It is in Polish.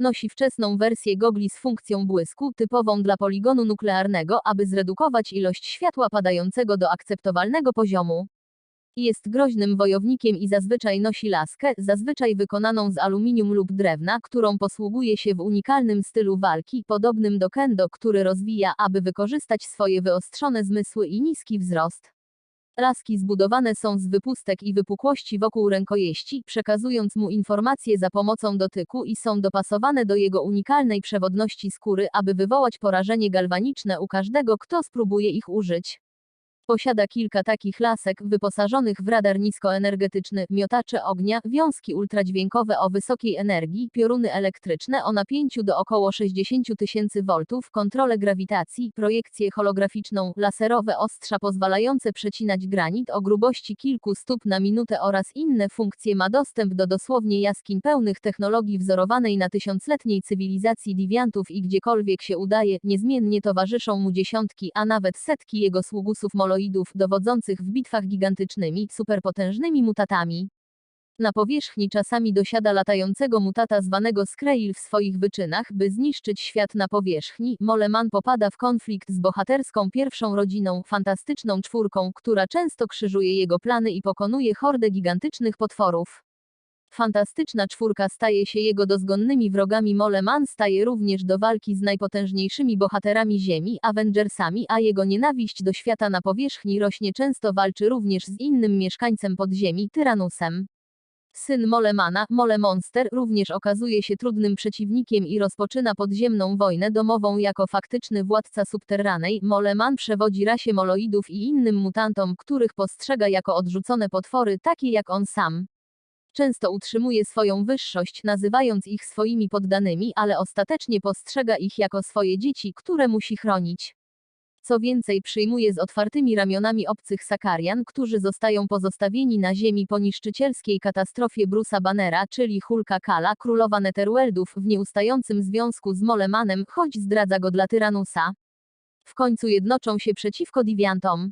Nosi wczesną wersję gogli z funkcją błysku, typową dla poligonu nuklearnego, aby zredukować ilość światła padającego do akceptowalnego poziomu. Jest groźnym wojownikiem i zazwyczaj nosi laskę, zazwyczaj wykonaną z aluminium lub drewna, którą posługuje się w unikalnym stylu walki, podobnym do kendo, który rozwija, aby wykorzystać swoje wyostrzone zmysły i niski wzrost. Laski zbudowane są z wypustek i wypukłości wokół rękojeści, przekazując mu informacje za pomocą dotyku i są dopasowane do jego unikalnej przewodności skóry, aby wywołać porażenie galwaniczne u każdego, kto spróbuje ich użyć. Posiada kilka takich lasek, wyposażonych w radar niskoenergetyczny, miotacze ognia, wiązki ultradźwiękowe o wysokiej energii, pioruny elektryczne o napięciu do około 60 tysięcy voltów, kontrolę grawitacji, projekcję holograficzną, laserowe ostrza pozwalające przecinać granit o grubości kilku stóp na minutę oraz inne funkcje ma dostęp do dosłownie jaskiń pełnych technologii wzorowanej na tysiącletniej cywilizacji diwiantów i gdziekolwiek się udaje, niezmiennie towarzyszą mu dziesiątki, a nawet setki jego sługusów dowodzących w bitwach gigantycznymi, superpotężnymi mutatami. Na powierzchni czasami dosiada latającego mutata zwanego Skreil w swoich wyczynach, by zniszczyć świat na powierzchni. Moleman popada w konflikt z bohaterską pierwszą rodziną, fantastyczną czwórką, która często krzyżuje jego plany i pokonuje hordę gigantycznych potworów. Fantastyczna czwórka staje się jego dozgonnymi wrogami Moleman staje również do walki z najpotężniejszymi bohaterami Ziemi, Avengersami, a jego nienawiść do świata na powierzchni rośnie często walczy również z innym mieszkańcem podziemi, Tyranusem. Syn Molemana, Mole Monster, również okazuje się trudnym przeciwnikiem i rozpoczyna podziemną wojnę domową jako faktyczny władca subterranej. Moleman przewodzi rasie moloidów i innym mutantom, których postrzega jako odrzucone potwory, takie jak on sam. Często utrzymuje swoją wyższość, nazywając ich swoimi poddanymi, ale ostatecznie postrzega ich jako swoje dzieci, które musi chronić. Co więcej, przyjmuje z otwartymi ramionami obcych Sakarian, którzy zostają pozostawieni na ziemi po niszczycielskiej katastrofie Bruce'a Bannera, czyli Hulka Kala, królowa Netherworldów, w nieustającym związku z Molemanem, choć zdradza go dla Tyranusa. W końcu jednoczą się przeciwko Diviantom.